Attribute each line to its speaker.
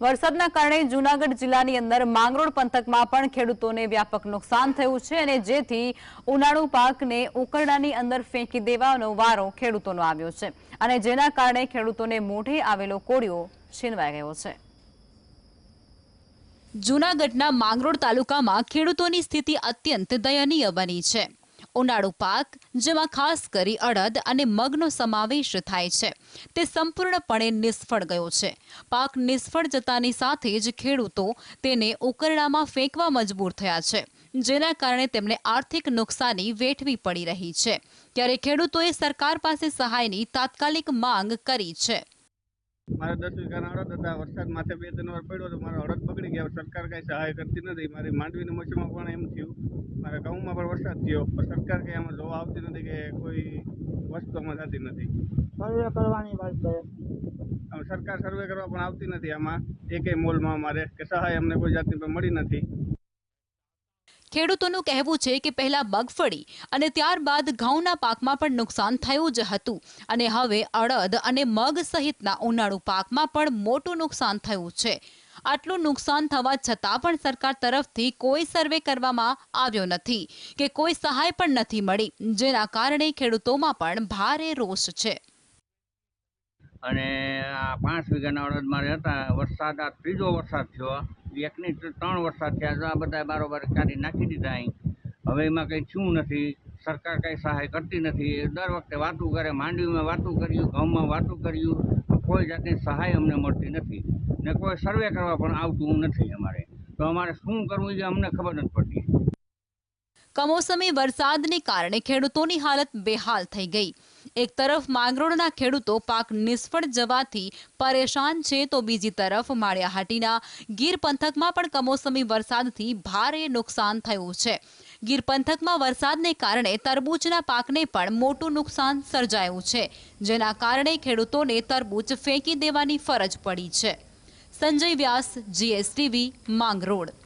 Speaker 1: વરસાદના કારણે જૂનાગઢ જિલ્લાની અંદર માંગરોળ પંથકમાં પણ ખેડૂતોને વ્યાપક નુકસાન થયું છે અને જેથી ઉનાળુ પાકને ઉકરડાની અંદર ફેંકી દેવાનો વારો ખેડૂતોનો આવ્યો છે. અને જેના કારણે ખેડૂતોને મોઢે આવેલો કોળિયો છીનવાઈ ગયો છે. જૂનાગઢના માંગરોળ તાલુકામાં ખેડૂતોની સ્થિતિ અત્યંત દયનીય બની છે. ઉનાળુ પાક, જેમાં ખાસ કરી અડદ અને મગનો સમાવેશ થાય છે. તે સંપૂર્ણપણે નિષ્ફળ ગયો છે. પાક નિષ્ફળ જતાની સાથે જ ખેડૂતો તેને ઉકરડામાં ફેંકવા મજબૂર થયા છે, જેના કારણે તેમને આર્થિક નુકસાની વેઠવી પડી રહી છે. ત્યારે ખેડૂતોએ સરકાર પાસે સહાયની તાત્કાલિક માંગ કરી છે.
Speaker 2: મારા દસ વીઘાના અડદ હતા. વરસાદ માથે બે ત્રણ વાર પડ્યો તો મારો અડદ બગડી ગયા. સરકાર કાંઈ સહાય કરતી નથી. મારી માંડવીની મોસમમાં પણ એમ થયું. મારા ઘઉંમાં પણ વરસાદ થયો. પણ સરકાર કંઈ આમાં જોવા આવતી નથી કે કોઈ વસ્તુ આમાં થતી નથી.
Speaker 3: સર્વે કરવાની વાત છે
Speaker 2: આમ સરકાર સર્વે કરવા પણ આવતી નથી આમાં. એકેય મોલમાં અમારે. કે સહાય અમને કોઈ જાતની મળી નથી.
Speaker 1: ખેડૂતોનું કહેવું છે કે પહેલા મગફળી અને ત્યારબાદ ઘઉંના પાકમાં પણ નુકસાન થયું જ હતું. અને હવે અડદ અને મગ સહિતના ઉનાળુ પાકમાં પણ મોટું નુકસાન થયું છે. આટલું નુકસાન થવા છતાં પણ સરકાર તરફથી કોઈ સર્વે કરવામાં આવ્યો નથી કે કોઈ સહાય પણ નથી મળી, જેના કારણે ખેડૂતોમાં પણ ભારે રોષ છે.
Speaker 4: અને આ પાંચ વીઘાના અડદ મારે હતા વરસાદ, આ ત્રીજો વરસાદ થયો. એકની ત્ર- ત્રણ વરસાદ થયા તો આ બધા બારોબાર કાઢી નાખી દીધા અહીં. હવે એમાં કંઈ થયું નથી, સરકાર કંઈ સહાય કરતી નથી. દર વખતે વાતું કરે, માંડવીમાં વાતું કર્યું ઘઉંમાં વાતું કર્યું કોઈ જાતની સહાય અમને મળતી નથી. ને કોઈ સર્વે કરવા પણ આવતું નથી અમારે. તો અમારે શું કરવું એ અમને ખબર નથી પડતી.
Speaker 1: કમોસમી વરસાદને કારણે ખેડૂતોની હાલત બેહાલ થઈ ગઈ. એક તરફ માંગરોળના ખેડૂતો પાક નિષ્ફળ જવાથી પરેશાન છે તો બીજી તરફ માળિયાહાટીના ગીર પંથકમાં પણ કમોસમી વરસાદથી ભારે નુકસાન થયું છે. ગીર પંથકમાં વરસાદને કારણે તરબૂચના પાકને પણ મોટું નુકસાન સર્જાયું છે, જેના કારણે ખેડૂતોને તરબૂચ ફેંકી દેવાની ફરજ પડી છે. સંજય વ્યાસ, જીએસટીવી, માંગરોળ.